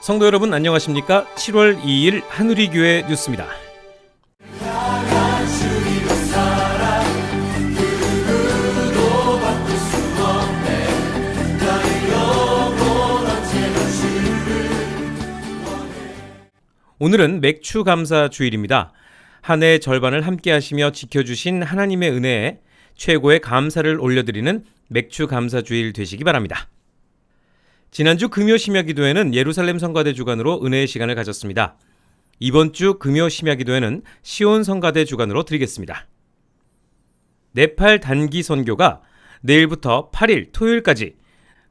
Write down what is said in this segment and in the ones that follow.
성도 여러분 안녕하십니까? 7월 2일 한우리교회 뉴스입니다. 오늘은 맥추 감사 주일입니다. 한 해의 절반을 함께 하시며 지켜주신 하나님의 은혜에 최고의 감사를 올려드리는 맥추 감사 주일 되시기 바랍니다. 지난주 금요 심야 기도회는 예루살렘 성가대 주관으로 은혜의 시간을 가졌습니다. 이번 주 금요 심야 기도회는 시온 성가대 주관으로 드리겠습니다. 네팔 단기 선교가 내일부터 8일 토요일까지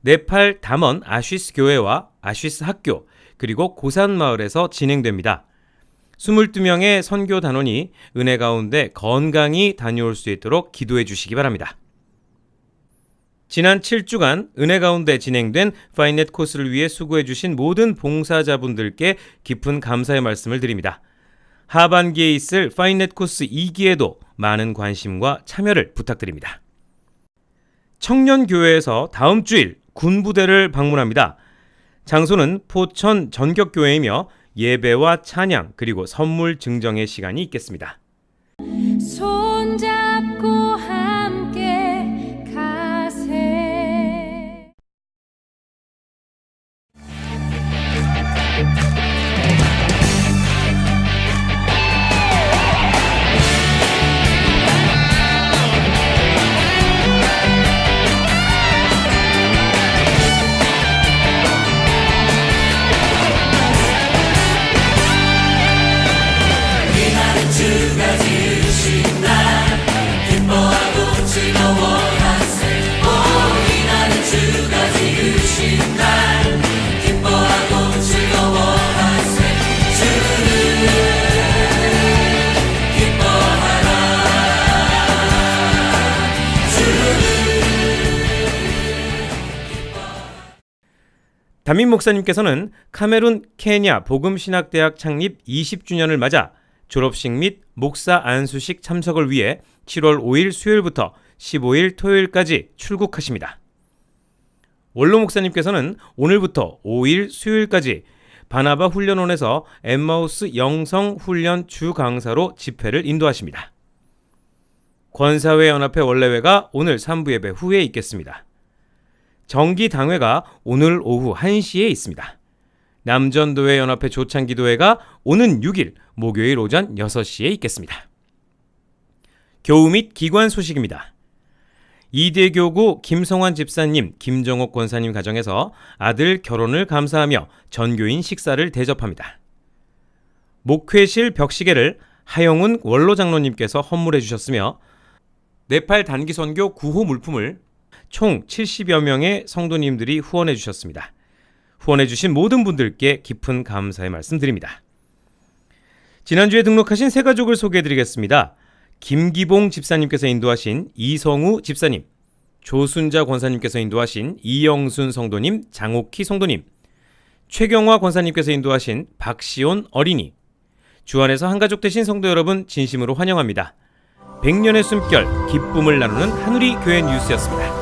네팔 담원 아쉬스 교회와 아쉬스 학교 그리고 고산 마을에서 진행됩니다. 22명의 선교 단원이 은혜 가운데 건강히 다녀올 수 있도록 기도해 주시기 바랍니다. 지난 7주간 은혜 가운데 진행된 파이넷 코스를 위해 수고해 주신 모든 봉사자분들께 깊은 감사의 말씀을 드립니다. 하반기에 있을 파이넷 코스 2기에도 많은 관심과 참여를 부탁드립니다. 청년교회에서 다음 주일 군부대를 방문합니다. 장소는 포천 전격교회이며 예배와 찬양 그리고 선물 증정의 시간이 있겠습니다. 손잡고 담임 목사님께서는 카메룬 케냐 복음신학대학 창립 20주년을 맞아 졸업식 및 목사 안수식 참석을 위해 7월 5일 수요일부터 15일 토요일까지 출국하십니다. 원로 목사님께서는 오늘부터 5일 수요일까지 바나바 훈련원에서 엠마우스 영성 훈련 주 강사로 집회를 인도하십니다. 권사회 연합회 원래회가 오늘 3부 예배 후에 있겠습니다. 정기 당회가 오늘 오후 1시에 있습니다. 남전도회 연합회 조창기도회가 오는 6일 목요일 오전 6시에 있겠습니다. 교우 및 기관 소식입니다. 이대교구 김성환 집사님, 김정옥 권사님 가정에서 아들 결혼을 감사하며 전교인 식사를 대접합니다. 목회실 벽시계를 하영훈 원로 장로님께서 헌물해 주셨으며 네팔 단기 선교 9호 물품을 총 70여 명의 성도님들이 후원해 주셨습니다. 후원해 주신 모든 분들께 깊은 감사의 말씀 드립니다. 지난주에 등록하신 세 가족을 소개해 드리겠습니다. 김기봉 집사님께서 인도하신 이성우 집사님, 조순자 권사님께서 인도하신 이영순 성도님, 장옥희 성도님, 최경화 권사님께서 인도하신 박시온 어린이, 주안에서 한가족 되신 성도 여러분 진심으로 환영합니다. 백년의 숨결, 기쁨을 나누는 하누리 교회 뉴스였습니다.